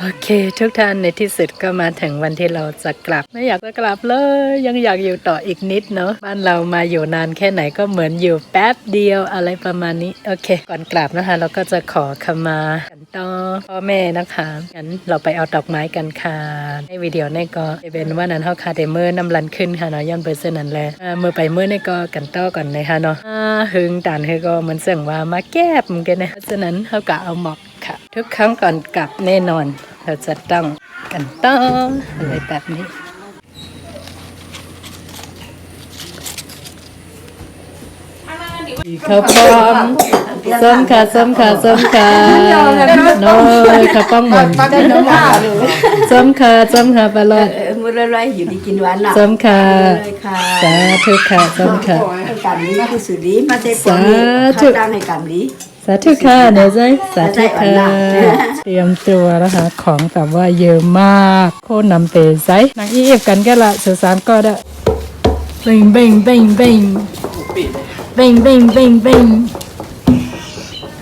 โอเค ทุกท่านในที่สุดก็มาถึงวันที่เราจะกลับ ไม่อยากจะกลับเลย ยังอยากอยู่ต่ออีกนิดเนาะบ้านเรามาอยู่นานแค่ไหนก็เหมือนอยู่แป๊บเดียวอะไรประมาณนี้ โอเค ก่อนกลับนะคะ เราก็จะขอขมากันต่อพ่อแม่นะคะงั้นเราไปเอาดอกไม้กันค่ะในวิดีโอในก็เป็นว่านั้นเขาคาเดเมอร์น้ำลันขึ้นค่ะเนาะย้อนเปอร์เซ็นต์นั่นแหละอ่ามือไปมือในี่ก็กันต่อก่อนนะคะเนาะหึงตานเฮก็เหมือนเสียงว่ามาแก้มกันนะเพราะฉะนั้นเขาก็เอาหมอก ค่ะ ทุกครั้งก่อนกลับแน่นอน เราจะต้องกันต่ออะไรแบบนี้ข้าวป้อมส้มค่ะส้มค่ะส้มค่ะน้อยข้าวป้อมหมดส้มค่ะส้มค่ะปลาลอดเออมือละไรอยู่ดีกินหวานหลับส้มค่ะเลยค่ะสาธุค่ะส้มค่ะให้กรรมนี้คือสุดดีมาเตปอนีสาธุข้าตั้งให้กรรมนี้ สาธุค่ะเดี๋ยวใจสาธุสาธุค่ะอ่อนละเตรียมตัวนะคะของแบบว่าเยอะมากโคตรนำเตไซนางอีเอฟกันก็ละสุสานก็ได้เบ่งเบ่งเบ่งเบ่งเบ่งเบ่งเบ่งเบ่ง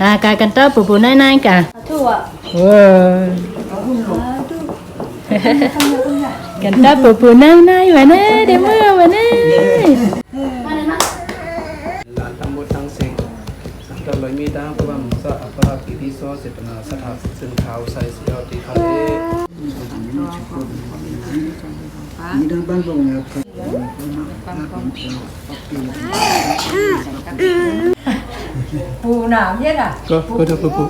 อ่ากากันเต้าปูปูนายนายกะทั่วเว้ยกันเต้าปูปูนายนายวะเน่เดี๋ยวเมื่อวะเน่ วีตังปวัมสะอัปปะกิริโสเสปนาสถาสึงเขาวไซสิยติคัาเตมีดังบ้านลงแล้วครับปูหนามเนี่อะก็ก็จะปูปู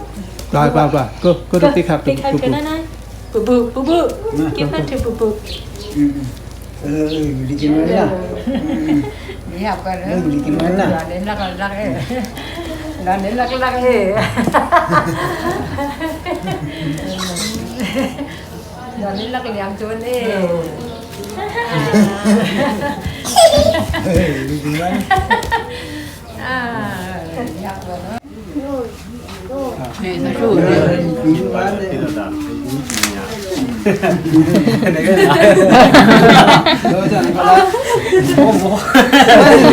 ปลาปลาปลาก็ก็จะติ๊กหักติ๊กหักกันนะปูปูปูปูกินมันถึงปูปูเอออยู่ดีกินมันนะนี่หักกัเลยดีกินมันะเล่นรักันรักเอ้ 난 연락을라가 해. 난 연락을 양쪽은 해. 아, 양쪽은.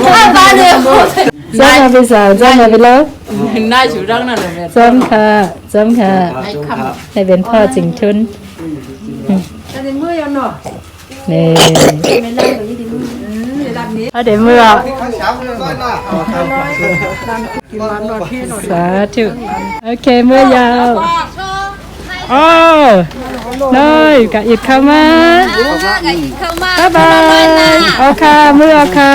아, 맞아요. ลยจ้ามาไปสาวจ้ามาไปแล้วหน้าชูรักนั่นเลยจ้ำค่ะจ้ำค่ะ ให้เป็นพ่อจิงทุนแต่ในมือยังเนาะนี่ไม่ได้เลยดิมือดับนี้เอาเดี๋ยวมือออกสาธุโอเคมือยาวโอ้น้อยกะอิดเข้ามาบ๊ายบายเอาค่ะมือเอาค่ะ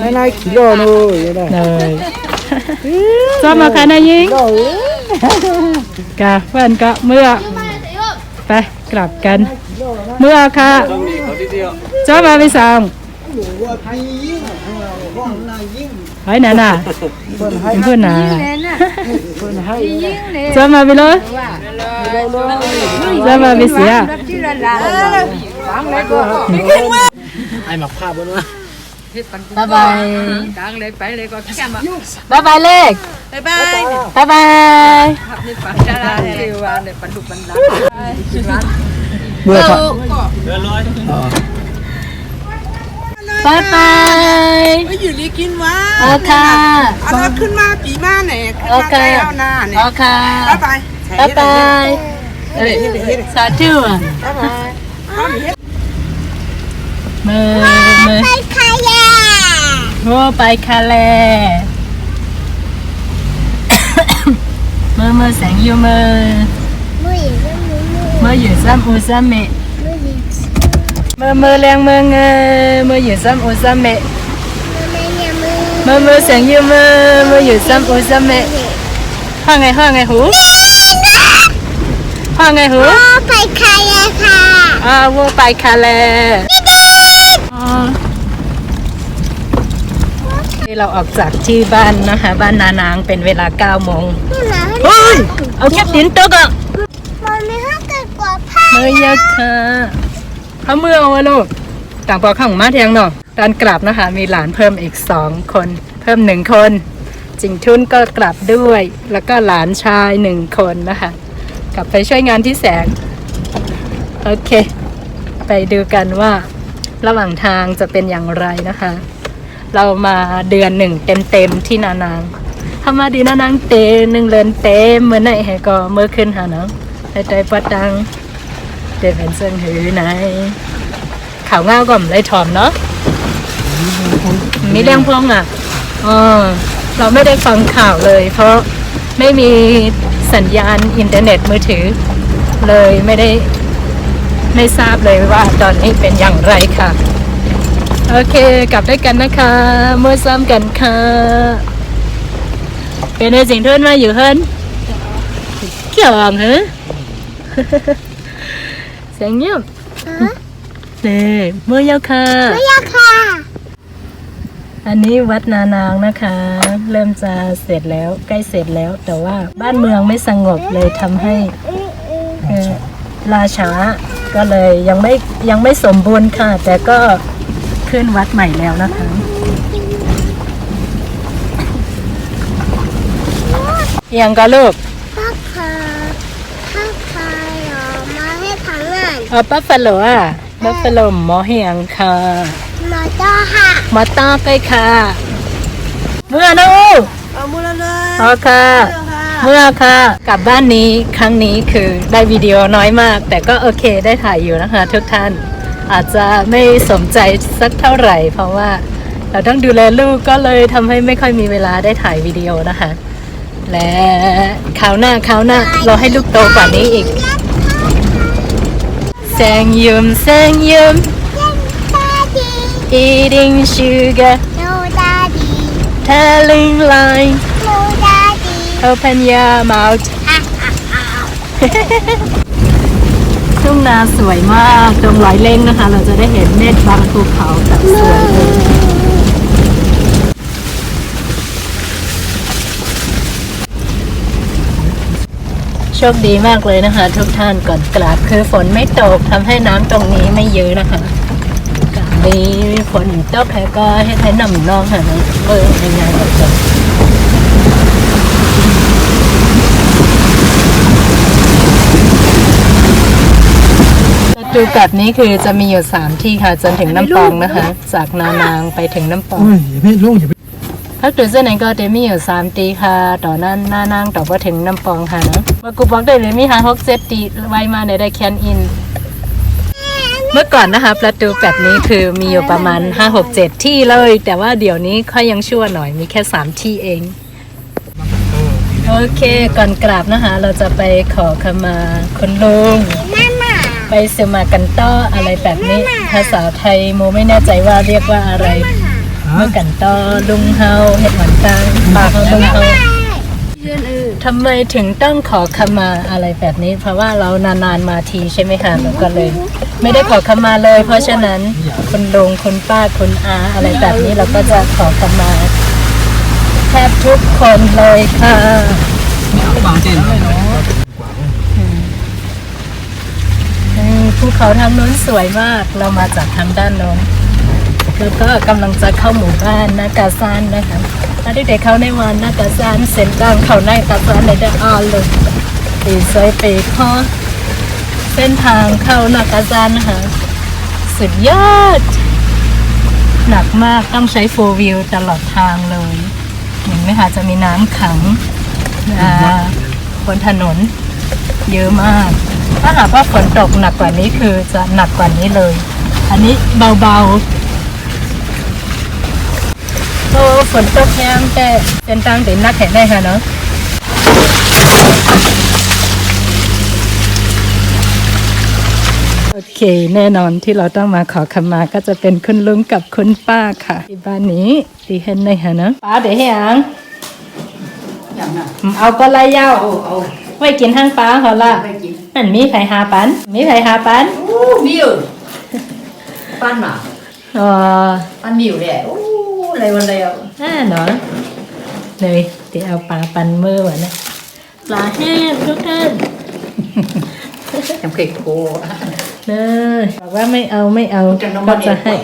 nai nai kilo no ye da เลยจ้ามาค่ะนายยิงกะเพื่อนก็มือไปกลับกันมือเอาค่ะ ni ko ti ti yo จ้ามาไปสองไว้น่ะน่ะเพื่อนน่ะจ้ามาไปเลยจ้ามาไปเสีย ที่ละลาฟังเลยก็ ai mặc pha bon wa บ๊ายบายดังเลยไปเลยก็แค่มาบ๊ายบายเลขบ๊ายบายบ๊ายบายนี่ปันดาราเลยว่าเลยปันดุปันดา mưa thật บ๊ายบายอยู่นี่กินวะโอเคเอารถขึ้นมาปีมาเนี่ยขึ้นโอมาเคแล้วหน้าเนี่ยโอเคบ๊ายบายบ๊ายบายเอ้ยสาธุอะบ๊ายบาย เอาหนีมือมือไปคาเลโอ้ไปคาเลมือมือแสงอยู่มือมืออยู่ซ้ำอูซ้ำเมะมือมือแรงมือเงยมืออยู่ซ้ำอูซ้ำเมะมือมือแสงอยู่มือมืออยู่ซ้ำอูซ้ำเมะห้องไงห้องไงหูห้องไงหูไปคาเลค่ะอ่าวัวไปคาเลอ๋อที่ เราออกจากที่บ้านนะคะ บ้านนานางเป็นเวลา9โมงนี่นะเฮ้ยเอาแคบดินตกอะมันไม่ห้ามเกิดกว่าผ้าเฮ้ยยักษ์ค่ะเขาเมื่อวะลูกต่างปอข้างมาเทียงเนาะตอนกลับนะคะ มีหลานเพิ่มอีกสองคน เพิ่มหนึ่งคน จิงทุนก็กลับด้วย แล้วก็หลานชายหนึ่งคนนะคะ กลับไปช่วยงานที่แสง โอเค ไปดูกันว่า ระหว่างทางจะเป็นอย่างไรนะคะ เรามาเดือนหนึ่งเต็มๆที่นานางธรรมดีนะนางเตหนึ่งเลนเตเมื่อไหนให้ก็เมื่อขึ้นหาเนาะให้ใจปัดดังเตเป็นเส้นหือไหนข่าวเงาก็ไม่ได้ถอมเนาะมีเรื่องพ้องอะอ๋อเราไม่ได้ฟังข่าวเลย เพราะไม่มีสัญญาณอินเทอร์เน็ตมือถือ เลยไม่ได้ ไม่ทราบเลยว่าตอนนี้เป็นอย่างไรค่ะ โอเคกลับด้วยกันนะคะเมื่อซ้ำกันค่ะ เป็นในสิ่งที่มาอยู่เฮิรนเกี่ยวอะฮะเสียงเงียบนี่เมื่อยาวค่ะไม่อยากค่ะ อันนี้วัดนานางนะคะ เริ่มจะเสร็จแล้วใกล้เสร็จแล้ว แต่ว่าบ้านเมืองไม่สงบเลยทำให้เอ่อราช้า ก็เลยยังไม่ยังไม่สมบูรณ์ค่ะ แต่ก็ขึ้นวัดใหม่แล้วนะคะ ยังก็ลูกพ่อค่ะพ่อค่ะเหรอมาให้ทางนั้นอ๋อบัฟฟาโลอะบัฟฟาโลหมอเฮียงค่ะมาจ้าค่ะมาต้าไปค่ะเมื่อนะอูเอามือละเลยอ๋อค่ะค่ะ เมื่อค่ะกลับบ้านนี้ครั้งนี้คือได้วิดีโอน้อยมาก แต่ก็โอเคได้ถ่ายอยู่นะคะ ทุกท่านอาจจะไม่สมใจสักเท่าไหร่ เพราะว่าเราต้องดูแลลูกก็เลยทำให้ไม่ค่อยมีเวลาได้ถ่ายวิดีโอนะคะ และคราวหน้าคราวหน้าเราให้ลูกโตกว่านี้อีกแสงยืมแสงยืมตาดี eating sugar โนตาดี telling line โนตาดี open your mouth ทุ่งนาสวยมากตรงรอยเล่งนะคะ เราจะได้เห็นเม็ดบางภูเขาแบบสวยเลยโชคดีมากเลยนะคะ ทุกท่านก่อนกลับคือฝนไม่ตกทำให้น้ำตรงนี้ไม่เยอะนะคะกับนี้ฝนตกแล้วก็ให้ใช้น้ำนองค่ะนะเบอร์ยังไงแบบนี้ ดูแบบนี้คือจะมีอยู่ 3 ที่ค่ะ จนถึงน้ำปองนะคะ จากนานางไปถึงน้ำปองพักดูเส้นไหนก็จะมีอยู่ 3 ตีค่ะ ต่อนั้นหน้านางต่อไปถึงน้ำปองค่ะนะมากูบอกได้เลยมีหาฮกเซตตีไว้มาในได้แคนอิน เมื่อก่อนนะคะ ประตูแบบนี้คือมีอยู่ประมาณ 5 6 7 ที่เลย แต่ว่าเดี๋ยวนี้ค่อยยังชั่วหน่อยมีแค่ 3 ที่เอง โอเคก่อนกราบนะคะ เราจะไปขอขมาคุณลุงมาม่า ไปเซมากันต้ออะไรแบบนี้ ภาษาไทยโมไม่แน่ใจว่าเรียกว่าอะไรเมื่อกันต้อลุงเฮาเห็ดหวันตังปากเฮาลุงเฮาทำไมถึงต้องขอขมาอะไรแบบนี้ เพราะว่าเรานานๆมาทีใช่ไหมคะเราก็เลย ไม่ได้ขอขมาเลย เพราะฉะนั้นคุณลุงคุณป้าคุณอาอะไรแบบนี้เราก็จะขอขมาแทบทุกคนเลยค่ะอืม ภูเขาทางโน้นสวยมาก เรามาจากทางด้านโน้นแล้วก็กำลังจะเข้าหมู่บ้านนากาซานนะคะถ้าเด็กๆเข้าในวันนากาซานเส้นกลางเขาในกาซานในเดออนเลยปีซอยปีข้อเส้นทางเข้านากาซานนะคะสุดยอด หนักมากต้องใช้โฟวิวตลอดทางเลยเห็นไหมคะจะมีน้ำขังบนถนนเยอะมาก ถ้าหากว่าฝนตกหนักกว่านี้คือจะหนักกว่านี้เลย อันนี้เบาๆโอ้ฝนตกแรงแต่เป็นทางเดินนักแข็งได้ค่ะเนาะโอเค แน่นอนที่เราต้องมาขอขมาก็จะเป็นคุณลุงกับคุณป้าค่ะที่บ้านนี้ที่เห็นในค่ะเนาะป้าเดี๋ยวให้ยังอย่างน่ะเอาก็ไล่ยาวเอาเอาไว้กินห้างปลาเขาละไปกิน นั่นมีไผหาปัน มีไผหาปัน อู้มิวปั้นหมาอ๋อปั้นมิวเลยอู้อะไรวันเดียวน่าเนาะเลยเดี๋ยวเอาปลาปันมือวะนะปลาแห้งทุกท่านจำเคยโคเนยบอกว่าไม่เอาไม่เอาจังน้องก็มันจะเองให้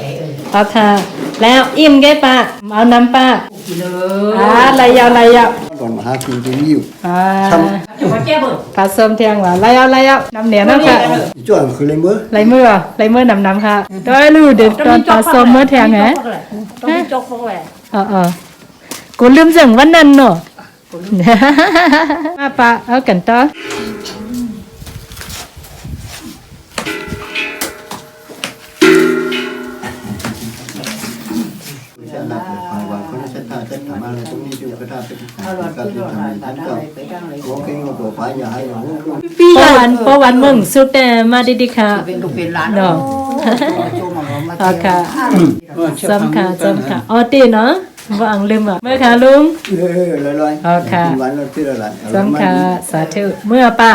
เอาค่ะ แล้วอิ่มแกป้าเอาน้ำป้ากินเลอ่ายอะไรยาวอะไรยาวก่อนมาหากินเป็นอยู่อ่า จะมาแก้เบิ่งปลาส้มเทียงหวานอะไรยาวอะไรยาวน้ำเหนียวน้ำค่ะจ้อนคืออะไรมื้อไรมืออะไรมือน้ำน้ำค่ะตัวลูเด็ดตอนปลาส้มเมื่อเทียงไงต้องมีจกพวกแหละเออเออกูลืมสั่งวันนั้นเนอะ มาปะเอากันต่อ sẽ là phải phải vào con sẽ ta sẽ làm ăn cũng như chúng ta sẽ làm các cái thằng này thành công có cái ngôi của phải nhà hay là không ปะวันปะวันมึงสุดแต่มาดีๆค่ะเป็นลูกเป็นหลานเนาะโจมามาโอเค Ờ, จำค่ะจำค่ะอ๋อตีเนาะว่าอังลืมอะเมื่อค่ะลุง rồi rồi Ok. bán nó chưa là lại จำค่ะสาธุเมื่อป้า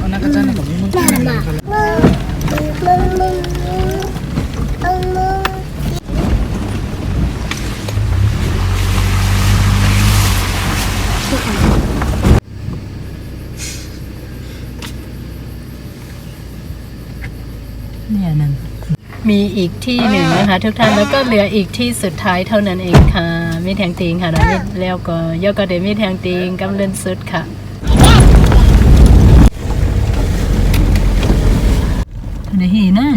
มึงมึงมึงมึง มึงเนี่ยนั่นมีอีกที่หนึ่งนะคะ ทุกท่านแล้วก็เหลืออีกที่สุดท้ายเท่านั้นเองค่ะ มีแทงติงค่ะแล้วมีแล้วก็ยกก็เดมีแทงติงกำเล่นสุดค่ะ เดี๋ยวเห็นนะ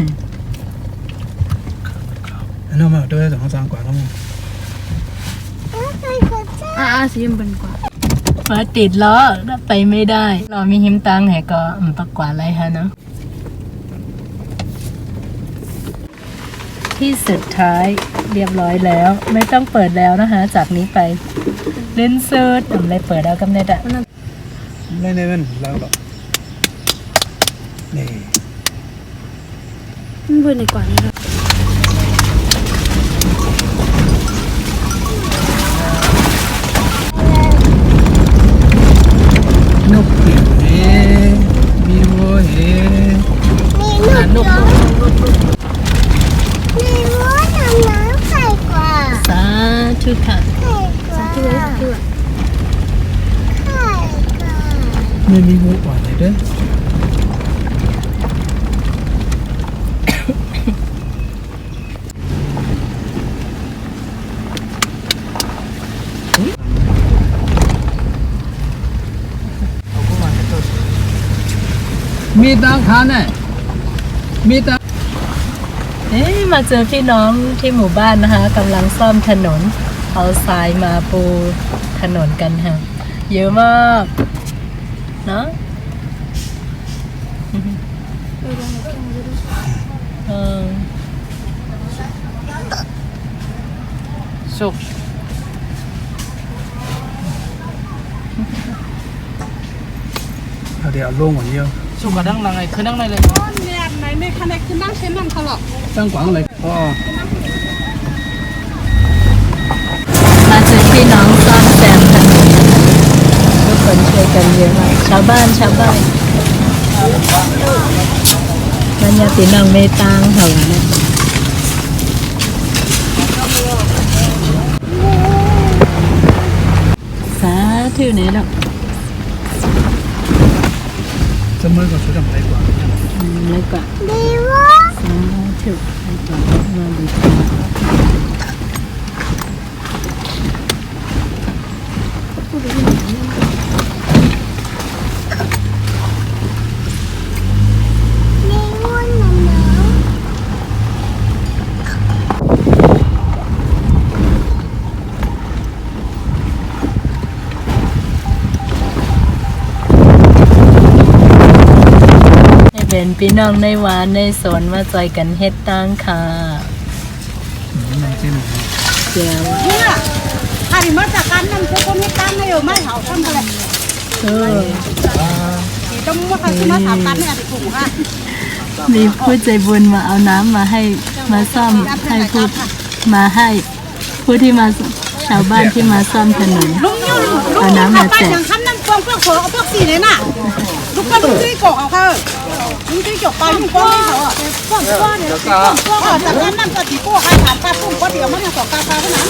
อันนั้นมาด้วยสองสามกว่าแล้วมั้งอ่าสีมันเป็นกว่าฟ้าติดล้อแล้วไปไม่ได้รอมีหิมตังแหก็อืมประกวาดอะไรฮะเนาะที่สุดท้ายเรียบร้อยแล้ว ไม่ต้องเปิดแล้วนะคะ จากนี้ไปเล่นเซิร์ชอะไรเปิดแล้วกำเนิดอะไม่ได้เป็ นเรา มีตังค์ทานแน่มีตังค์เอ๊ะมาเจอพี่น้องที่หมู่บ้านนะคะกำลังซ่อมถนน เอาทรายมาปูถนนกันค่ะเยอะมากเนาะเออสุก เดี๋ยวลงก่อนเดียว สุกกระดังนังไงคือนั่งในเลยเนี่ยไหนในคะแนนคือนั่งเช่นนั่งเขาหรอกตั้งกวางเลยพ่อมาเจอพี่น้องซ่อมแซมถนนทุกคนช่วยกันเยอะมากชาวบ้านชาวบ้านมันยาตินังเมตังเหรอเนี่ยสาธุเนี่ยดอก จะมือกับชุดอะไรกว่าอืมแล้ว เป็นพี่น้องในหวานในสวนมาจอยกันเฮ็ดตั้งค่ะน้ำจิ้มเจียวเนี่ยถ้าดิมาจากการนั่งเจ้าคนนี้การไม่อยู่ไม่เขาทำอะไรเออต้องว่าเขาที่มาถามกันเนี่ยถูกค่ะมีผู้ใจบุญมาเอาน้ำมาให้มาซ่อมให้ผู้มาให้ผู้ที่มาชาวบ้านที่มาซ่อมถนนลุงยูลุงเอาน้ำมาแจกอย่างคำนั่งกองเพื่อขอเอาพวกสีเลยน่ะลูกก็ลุงที่กอกเอาค่ะลุงที่ จบไปลุงก็ไม่เขาอะพวกก้อนเนี่ยพวกจากนั้นนั่งก็ตีพวกใครถามกาพุ่งก็เดี๋ยวมันจะสองกาคาเท่านั้น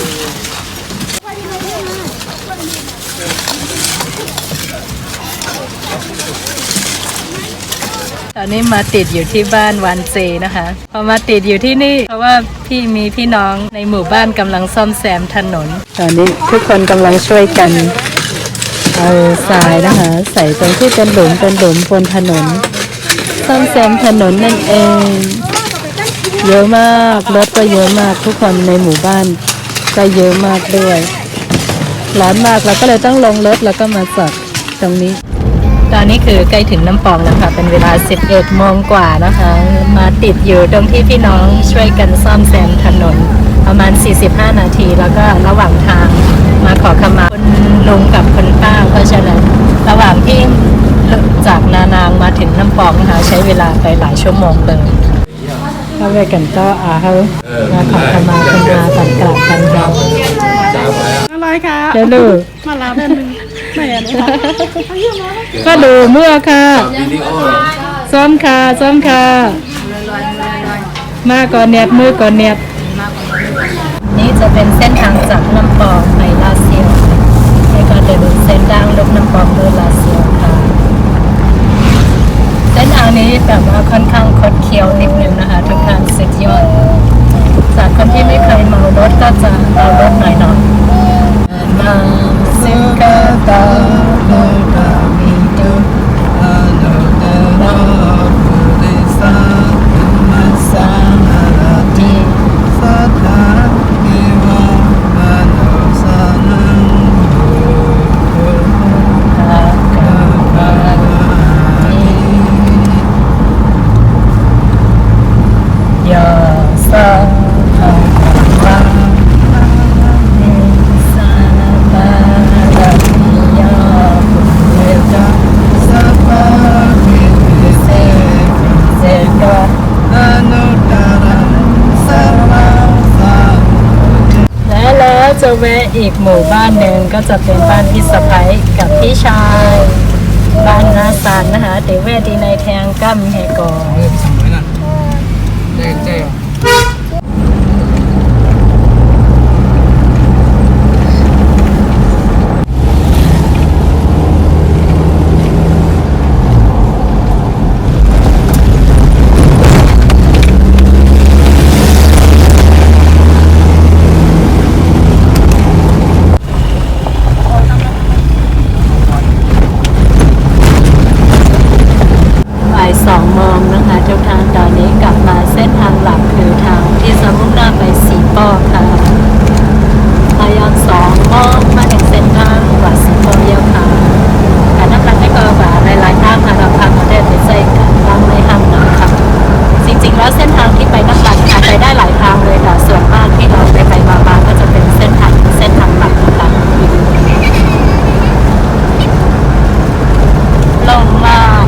ตอนนี้มาติดอยู่ที่บ้านวันเจนะคะ พอมาติดอยู่ที่นี่ เพราะว่าพี่มีพี่น้องในหมู่บ้านกำลังซ่อมแซมถนน ตอนนี้ทุกคนกำลังช่วยกันเอาทรายนะคะ ใส่ตรงที่เป็นหลุมเป็นหลุมบนถนน ซ่อมแซมถนนนั่นเอง เยอะมากรถก็เยอะมากทุกคนในหมู่บ้านก็เยอะมากด้วยร้อนมากเราก็เลยต้องลงรถแล้วก็มาจอดตรงนี้ ตอนนี้คือใกล้ถึงน้ำปองแล้วค่ะ เป็นเวลา 11โมงกว่านะคะ มาติดอยู่ตรงที่พี่น้องช่วยกันซ่อมแซมถนน ประมาณ 45 นาที แล้วก็ระหว่างทางมาขอขมาคุณลุงกับคุณป้า เพราะฉะนั้นระหว่างที่ จากนานางมาถึงน้ำปองนะคะใช้เวลาไปหลายชั่วโมงเลยเข้าไปกันก็อาเฮามาขอขมาคุณมากันกลับกันครับอะไรคะเดี๋ยวลูมาลาเป็นแม่เนี่ก็ดูเมื่อค่ะซ้อมค่ะซ้อมค่ะ มาก่อนเนียดมือก่อนเนียดนี่จะเป็นเส้นทางจากน้ำปองไปลาเซียวแล้วก็เป็นเส้นทางลกน้ำปองเดินลาเซียว นทางนี้แบบว่าค่อนข้างคดเคี้ยวนิดนึงนะคะทุกทางสุดยอดจากคนที่ไม่เคยเมารถก็จะเมารถหน่อยหน่อยมาซิงกาตาโลกา จะแวะอีกหมู่บ้านหนึ่งก็จะเป็นบ้านพี่สะพ้ยกับพี่ชาย บ้านนาซานนะคะเดี๋ยวแวะดีในแทงกั้มแหก่อน สั่งไว้น่ะเจ๊เจ๊ บ่ายสองโมงนะคะทุกท่านตอนนี้กลับมาเส้นทางหลักคือทางที่จะมุ่งหน้าไปสีป้อค่ะพยายามสองโมงมาถึงเส้นทางวัดสีป้อเยี่ยวค่ะการนับรักให้ก็ว่าหลายๆทางค่ะเราทางประเทศไปใส่กันบ้างไม่ห้ามหนักค่ะ จริงๆแล้วเส้นทางที่ไปนับรักค่ะไปได้หลายทางเลยแต่ส่วนมากที่เราไปไปมาๆก็จะเป็นเส้นทางเส้นทางหลักค่ะลงมาก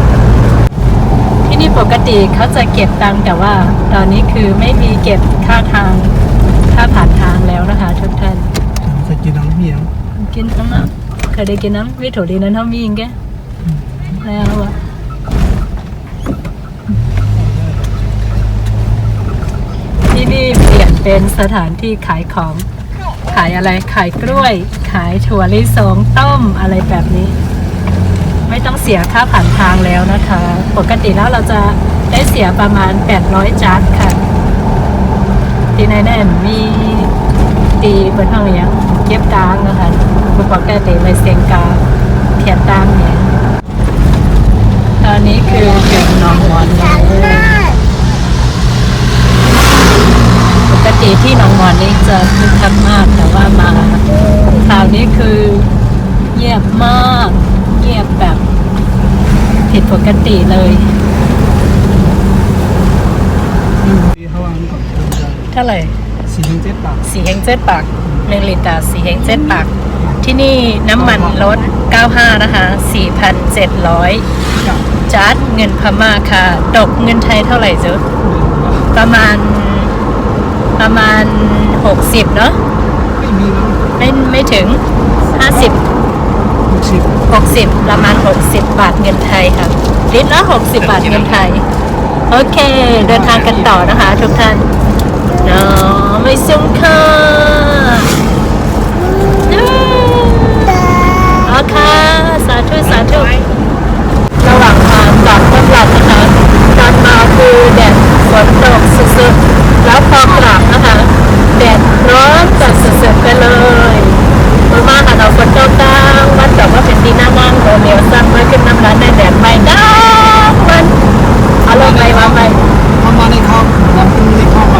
ที่นี่ปก ติเขาจะเก็บตังค์แต่ว่าตอนนี้คือไม่มีเก็บค่าทางค่าผ่านทางแล้วนะคะทุกท่านเคยกินน้ำเมียงกินน้ำเคยได้กินน้ำวิถีดีนั้นเท่ามีอิงแกแล้วอะที่นี่เปลี่ยนเป็นสถานที่ขายของ ขายอะไรขายกล้วย ขายถั่วลิสงต้มอะไรแบบนี้ ไม่ต้องเสียค่าผ่านทางแล้วนะคะ ปกติแล้วเราจะ ได้เสียประมาณ 800จัดค่ะ ที่ในแน่นมีตีเปิดห้องเลี้ยงเก็บกลางนะคะบุปกติไปเสียงกลางเขียนตางเนี่ย ตอนนี้คือถึงหนองมอนแล้วปกติที่หนองมอนนี่จะคึกคักมากแต่ว่ามาคราวนี้คือเงียบมากเงียบแบบผิดปกติเลย ที่เขาวางก่อน เท่าไหร่สี่ถึงเจ็ดบาทสีแห่งเจ็ดปากหนึ่งลิตรสีแห่งเจ็ดปาก ที่นี่น้ำมันลด 95 นะคะ 4,700จัดเงินพม่าค่ะ ตกเงินไทยเท่าไหร่จ๊ะประมาณ ประมาณ 60 เนาะไม่มีแล้วไม่ไม่ถึง 50 หกสิบ60 ประมาณ 60 บาทเงินไทยค่ะลิตรละ60 บาทเงินไทย โอเค เดินทางกันต่อนะคะ ทุกท่าน เนาะไม่ซุ้มค่ะโอเคสาธุสาธุระหว่างทางกลับก็กลับนะคะตอนมาคือแดดฝนตกสุดๆ แล้วพอกลับนะคะ แดดร้อนจัดสุดๆไปเลยเมื่อมาค่ะเราฝนตกตั้งวัดแต่ว่าเป็นดีหน้านั่งโดนเลี้ยวสั้นมาขึ้นน้ำร้านในแดดไม่ได้มันอารมณ์ไม่มาไม่ เข้ามาในครอบน้ำพึ่งในครอบ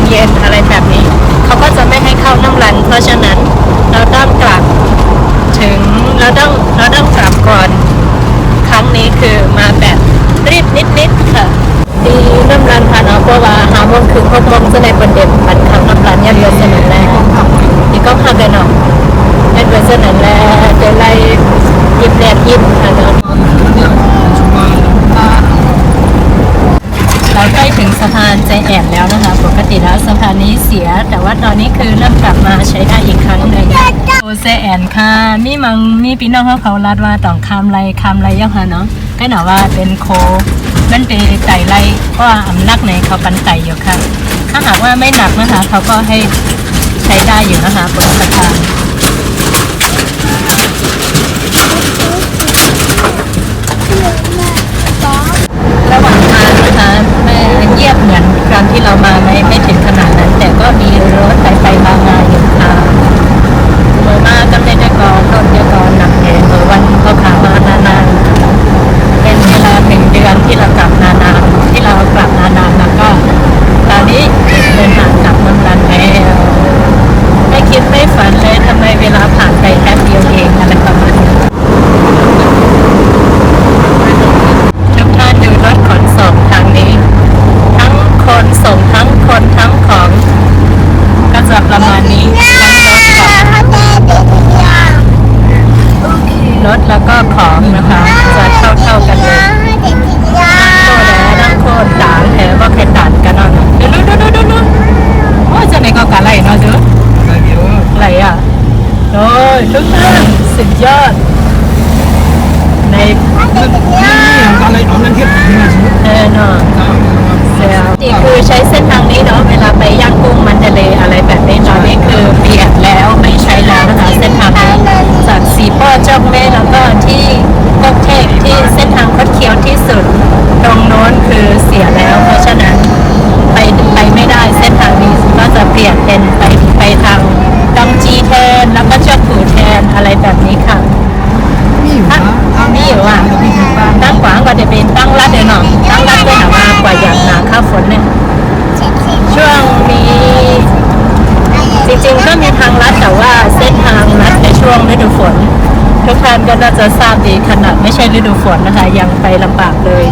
งเย็นอะไรแบบนี้ เขาก็จะไม่ให้เข้าน้ำรัน เพราะฉะนั้นเราต้องกลับถึงเราต้องเราต้องกลับก่อน ครั้งนี้คือมาแบบรีบนิดๆค่ะดีน้ำรันผ่านเอาเพราะว่าหาโมงคือหกโมงจะในประเด็นมันครั้งน้ำรันยันเดือนเสนอแล้วนี่ก็พักเลยเนาะยันเดือนเสนอแล้วเดี๋ยวไล่ยิบแดดยิบค่ะเนาะ เราใกล้ถึงสะพานใจแอนแล้วนะคะ ปกติแล้วสะพานนี้เสีย แต่ว่าตอนนี้คือเริ่มกลับมาใช้ได้อีกครั้งหนึ่งโอเซแอนค่ะมี นี่พี่น้องเขาเขาลัดว่าต้องคำไรคำไรยังค่ะเนาะก็หนาว่าเป็นโคมันเป็นไต่ไรเพราะว่าอำนักในเขาปันไต่อยู่ค่ะ ถ้าหากว่าไม่หนักนะคะเขาก็ให้ใช้ได้อยู่นะคะบนสะทาน ระหว่างทางนะคะไม่เงียบเหมือนครั้งที่เรามาไม่ไม่ถึงขนาดนั้น แต่ก็มีรถไปไปมามาอยู่ค่ะเมื่อมาจำเป็นได้ก่อนรถเดียวก่อนหนักแน่เมื่อวันเขาขามานานๆเป็นเวลาหนึ่งเดือนที่เรากลับนานๆที่เรากลับนานๆแล้วก็ ตอนนี้เดินทางกลับเมืองรันแล้วไม่คิดไม่ฝันเลยทำไมเวลาผ่านไปแป๊บเดียวเองอะไรประมาณนี้ ทุกท่านดูรถขนส่งทางนี้ ทั้งคนส่งทั้งคนทั้งของ ก็จะประมาณนี้ทั้งรถกับรถแล้วก็ของนะคะ จะเท่าเท่าๆกันเลยนั่งโคแลนั่งโคด่างแถวว่าใครด่านกันเนาะดูดูดูดูดูดูโอ้ยจะไหนก็กะไรเนาะดูอะไรอะโอ้ ยทุกท่านสุดยอด ในอะไรเอานั่นเทียบนี่นะสมมติเออเนาะเซลนี่คือใช้เส้นทางนี้เนาะเวลาไปย่างกุ้งมันเดเลอะไรแบบนี้ตอนนี้คือเปลี่ยนแล้วไม่ใช้แล้วนะคะเส้นทางนี้จากสีป้อเจ้าแม่แล้วก็ที่กกเทกที่เส้นทางคดเคี้ยวที่สุด ตรงโน้นคือเสียแล้ว เพราะฉะนั้นไปไปไม่ได้เส้นทางนี้ก็จะเปลี่ยนเป็นไปไปทาง ดองจีแทน แล้วก็เจ้าผู่แทนอะไรแบบนี้ค่ะมีอยู่นะมีอยู่อะตั้งขวางก็จะเป็นตั้งรัดเลยเนาะตั้งรัดก็หนามากว่าอย่างหนาข้าวฝนเนี่ย ช่วงมีจริงๆก็มีทางลัดแต่ว่าเส้นทางลัดในช่วงฤดูฝน ทุกท่านก็น่าจะทราบดีขนาดไม่ใช่ฤดูฝนนะคะ ยังไปลำบากเลย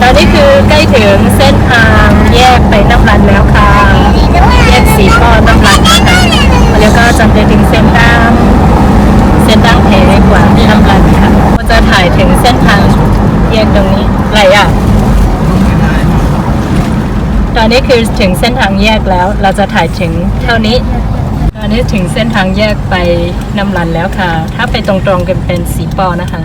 ตอนนี้คือใกล้ถึงเส้นทางแยกไปน้ำรันแล้วค่ะ แยกสีป้อน้ำรันนะคะแล้วก็จำเป็นถึงเส้นทางเส้นทางแพงกว่าน้ำรันค่ะก็จะถ่ายถึงเส้นทางแยกตรงนี้อะไรอะตอนนี้คือถึงเส้นทางแยกแล้ว เราจะถ่ายถึงเท่านี้ตอนนี้ถึงเส้นทางแยกไปน้ำรันแล้วค่ะ ถ้าไปตรงๆกันเป็นสีปอนะคะ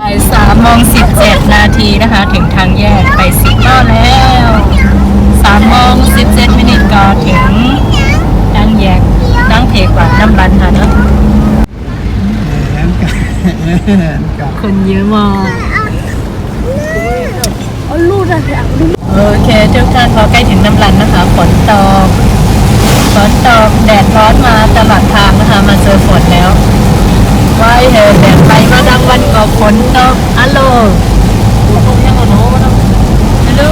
บ่ายสามโมงสิบเจ็ดนาทีนะคะ ถึงทางแยกไปสีปอแล้วามโมงสิบเจ็ดมินิก็ถึงทางแยกนั่งเพกว่าน้ำรันค่ะเนะคนเยอะมากโอเคทุกท่านพอใกล้ถึงน้ำรันนะคะฝนตกฝนตกแดดร้อนมาตลอดทางนะคะมาเจอฝนแล้วว่ายเถอะแดดไปมาดังวันก็ฝนตกฮัลโหลฮัลโหล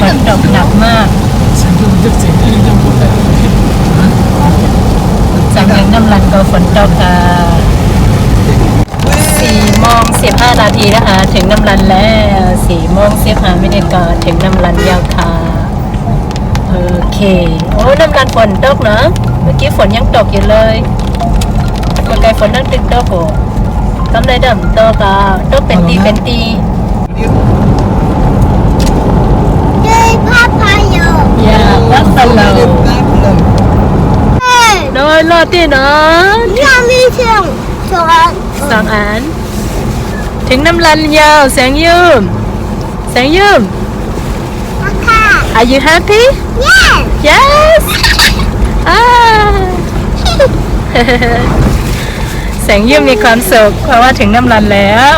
ฝนตกหนักมากแสงยุ่งจุดเจ๋งนี่ยังพูดได้จากถึงน้ำรันก็ฝนตกค่ะสี่โมงสิบห้านาทีนะคะ ถึงน้ำรันแล้วสี่โมงสิบห้ามินิก็ถึงน้ำรันแล้วค่ะโอเค โอ้น้ำรันฝนตกเนอะเมื่อกี้ฝนยังตกอยู่เลยเมื่อไกลฝนนั่งติดตกโอ้กำไรดำตกอะตกเป็นตีเป็นตี อย่าวัดตลอดน้อยรอดที่เนาะสองอัน ถึงน้ำรันยาว แสงยืม แสงยืม Are you happy? Yes. Ah. แสงยืมมีความสุขเพราะว่าถึงน้ำรันแล้ว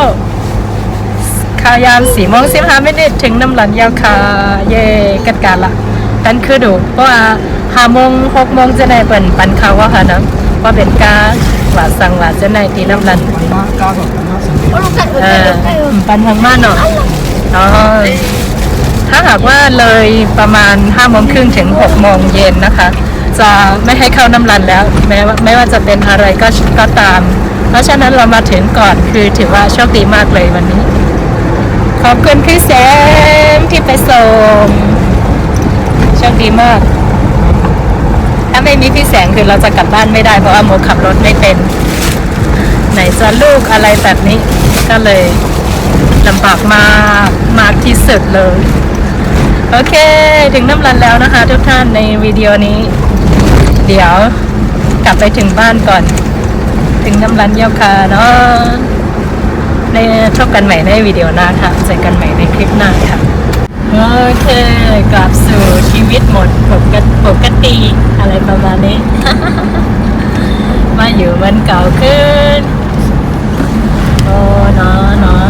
ข่าวยามสี่โมงสิบห้ามินิถึงน้ำรันยาวค่ะ เย่กัดการละ กันคือดูเพราะว่าห้าโมงหกโมงจะได้เปิ่นปันเขาว่าค่ะนะว่าเป็นกาว่าสั่งว่าจะได้ตีน้ำรันมากล้าบอกกันนะสังเออปันทางมาเนาะอ๋อถ้าหากว่าเลยประมาณ5้าโมงครึ่งถึง6กโมงเย็นนะคะ จะไม่ให้เข้าน้ำรันแล้ว แม้ว่าไม่ว่าจะเป็นอะไรก็ก็ตาม เพราะฉะนั้นเรามาถึงก่อนคือถือว่าโชคดีมากเลยวันนี้ ขอบคุณพี่แซมที่ไปส่ง โชคดีมาก ถ้าไม่มีพี่แสงคือเราจะกลับบ้านไม่ได้ เพราะว่าโมขับรถไม่เป็น ไหนจะลูกอะไรแบบนี้ ก็เลยลำบากมากมากที่สุดเลย โอเค ถึงน้ำรันแล้วนะคะ ทุกท่านในวิดีโอนี้ เดี๋ยวกลับไปถึงบ้านก่อน ถึงน้ำรันเยี่ยวคาเนาะในพบกันใหม่ในวิดีโอหน้าค่ะเจอกันใหม่ในคลิปหน้าค่ะ โอเคกลับสู่ชีวิตหมดปกติปกติอะไรประมาณนี้ มาอยู่มันเก่าขึ้น โอ้เนาะเนาะ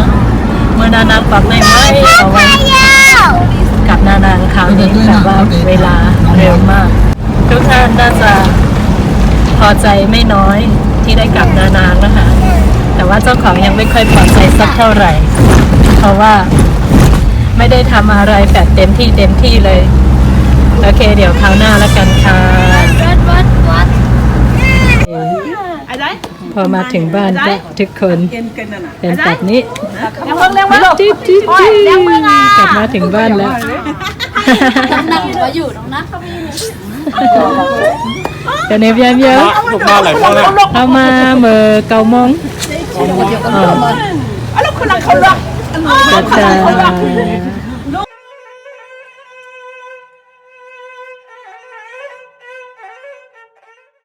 เมื่อนานางปรับได้ไหมเอาไว้กับนานางคราวนี้แบบว่าเวลาเร็วมาก ทุกท่านน่าจะพอใจไม่น้อยที่ได้กลับนานางนะคะ แต่ว่าเจ้าของยังไม่ค่อยพอใจสักเท่าไหร่ เพราะว่า ไม่ได้ทำอะไรแบบเต็มที่เต็มที่เลย โอเค เดี๋ยวคราวหน้าแล้วกันค่ะอะไรพอมาถึงบ้านก็ทุกคนเกินเกินน่ะเป็นแบบนี้เลี้ยงเพิ่งเลี้ยงมาลูกจิ๊ดจิ๊ดจิ๊ดกลับมาถึงบ้านแล้วนั่งอยู่ก็อยู่ตรงนั้นเดี๋ยวนี้เยี่ยมเยอะลูกมาหลายคนแล้วเอามาเมื่อเก้าโมงอ๋ออะลูกคนนั้นเขาล็อก จ้าจ้า